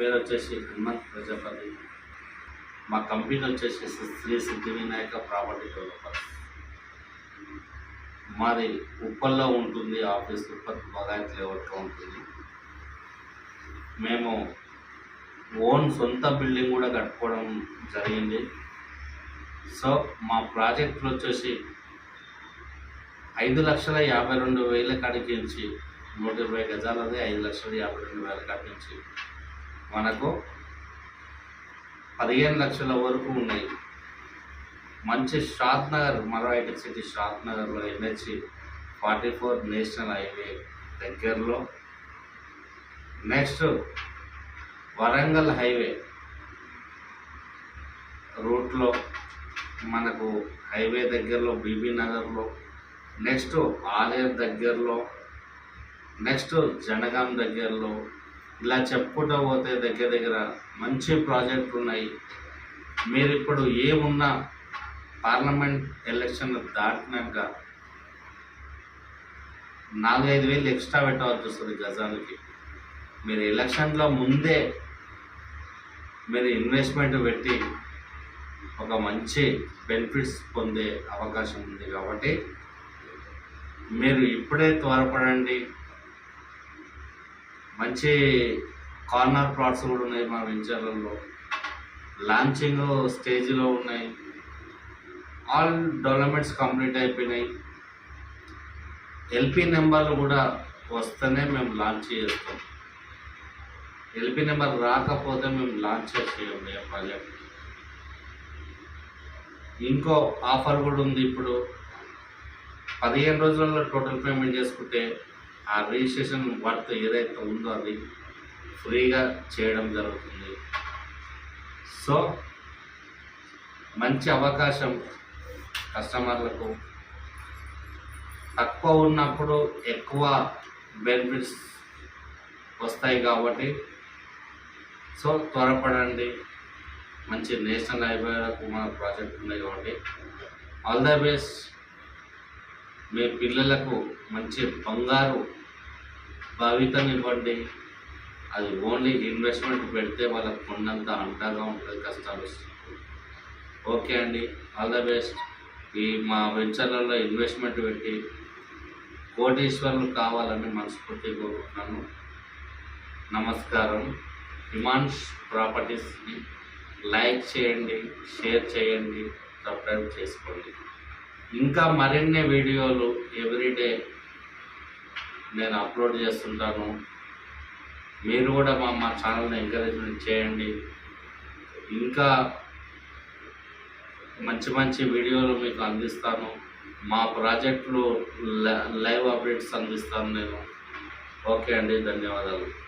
పేరు వచ్చేసి హనుమంత్ ప్రజాపతి. మా కంపెనీ వచ్చేసి శ్రీ సిద్ధివినాయక ప్రాపర్టీ డెవలపర్స్. మాది ఉప్పల్లో ఉంటుంది ఆఫీస్ ఉప్పల్ బగాయత్ లేఅవుట్లో ఉంటుంది. మేము ఓన్ సొంత బిల్డింగ్ కూడా కట్టుకోవడం జరిగింది. సో మా ప్రాజెక్టులు వచ్చేసి ఐదు లక్షల యాభై రెండు వేల కాడికి నుంచి నూట ఇరవై గజాలది ఐదు లక్షల యాభై రెండు వేల కాడి నుంచి మనకు పదిహేను లక్షల వరకు ఉన్నాయి. మంచి షాద్ నగర్ మరో సిటీ షాద్ నగర్లో NH forty four national highway దగ్గరలో. నెక్స్ట్ వరంగల్ హైవే రూట్లో మనకు హైవే దగ్గరలో బీబీ నగర్లో. నెక్స్ట్ ఆలేరు దగ్గరలో. నెక్స్ట్ జనగాం దగ్గరలో. ఇలా చెప్పుకుంటూ పోతే దగ్గర దగ్గర మంచి ప్రాజెక్టులు ఉన్నాయి. మీరు ఇప్పుడు ఏమున్నా పార్లమెంట్ ఎలక్షన్ దాటినాక నాలుగైదు వేలు ఎక్స్ట్రా పెట్టవలసి వస్తుంది గజానికి మీరు ఎలక్షన్లో ముందే మీరు ఇన్వెస్ట్మెంట్ పెట్టి ఒక మంచి బెనిఫిట్స్ పొందే అవకాశం ఉంది కాబట్టి మీరు ఇప్పుడే త్వరపడండి. మంచి కార్నర్ ప్లాట్స్ కూడా ఉన్నాయి మా వెంచర్లలో. లాంచింగ్ స్టేజ్లో ఉన్నాయి. ఆల్ డెవలప్మెంట్స్ కంప్లీట్ అయిపోయినాయి. ఎల్పి నెంబర్లు కూడా వస్తేనే మేము లాంచ్ చేస్తాం. ఎల్పి నెంబర్ రాకపోతే మేము లాంచ్ చేసేయండి ఆ ప్రాజెక్ట్ ఇంకో ఆఫర్ కూడా ఉంది ఇప్పుడు. పదిహేను రోజులలో టోటల్ పేమెంట్ చేసుకుంటే ఆ రిజిస్ట్రేషన్ వర్త్ ఏదైతే ఉందో అది ఫ్రీగా చేయడం జరుగుతుంది. సో మంచి అవకాశం కస్టమర్లకు. తక్కువ ఉన్నప్పుడు ఎక్కువ బెనిఫిట్స్ వస్తాయి కాబట్టి సో త్వరపడండి. మంచి నేషనల్ హైవేలకు మన ప్రాజెక్ట్ ఉన్నాయి కాబట్టి ఆల్ ద బెస్ట్. మీ పిల్లలకు మంచి బంగారు భావితం ఇవ్వండి. అది ఓన్లీ ఇన్వెస్ట్మెంట్ పెడితే వాళ్ళకు కొండంత అంటగా ఉంటుంది కష్టాలు ఓకే అండి ఆల్ ద బెస్ట్. ఈ మా వెంచర్లలో ఇన్వెస్ట్మెంట్ పెట్టి కోటీశ్వరులు కావాలని మనస్ఫూర్తి కోరుకుంటున్నాను. నమస్కారం. హిమాన్స్ ప్రాపర్టీస్ని లైక్ చేయండి షేర్ చేయండి సబ్స్క్రైబ్ చేసుకోండి. ఇంకా మరిన్ని వీడియోలు ఎవ్రీడే నేను అప్లోడ్ చేస్తుంటాను. మీరు కూడా మా మా ఛానల్ని ఎంకరేజ్మెంట్ చేయండి. ఇంకా మంచి మంచి వీడియోలు మీకు అందిస్తాను. మా ప్రాజెక్టులు లైవ్ అప్డేట్స్ అందిస్తాను నేను. ఓకే అండి ధన్యవాదాలు.